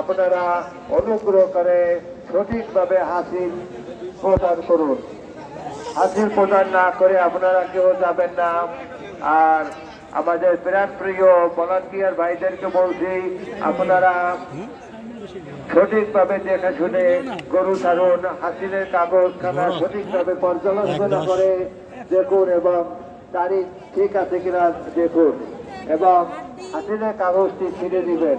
আপনারা অনুগ্রহ করে সঠিকভাবে হাসিল প্রদান করুন। হাসিল প্রদান না করে আপনারা কেউ যাবেন না। আর আমাদের প্রাণ প্রিয় ভলান্টিয়ার ভাইদেরকে বলছি আপনারা সঠিকভাবে দেখে শুনে গরু ছাড়ুন হাসিলের কাগজ খানা সঠিকভাবে পর্যালোচনা করে দেখুন এবং তারিখ ঠিক আছে কিনা দেখুন। এবং হাসিলের কাগজটি ছিঁড়ে দিবেন।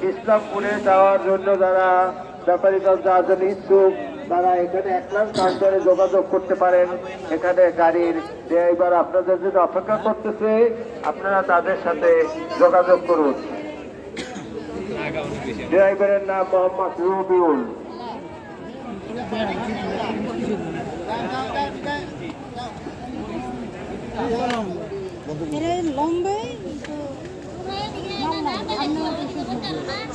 ব্যাপারীগণ ইসলামপুরে যাওয়ার জন্য যারা ব্যাপারীগণ যাওয়ার জন্য ইচ্ছুক তারা এখানে এক লাখ কাউন্টারে যোগাযোগ করতে পারেন। এখানে গাড়ির ড্রাইভার আপনাদের জন্য অপেক্ষা করতেছে। আপনারা তাদের সাথে যোগাযোগ করুন। ড্রাইভারের নাম মোহাম্মদ রবিউল।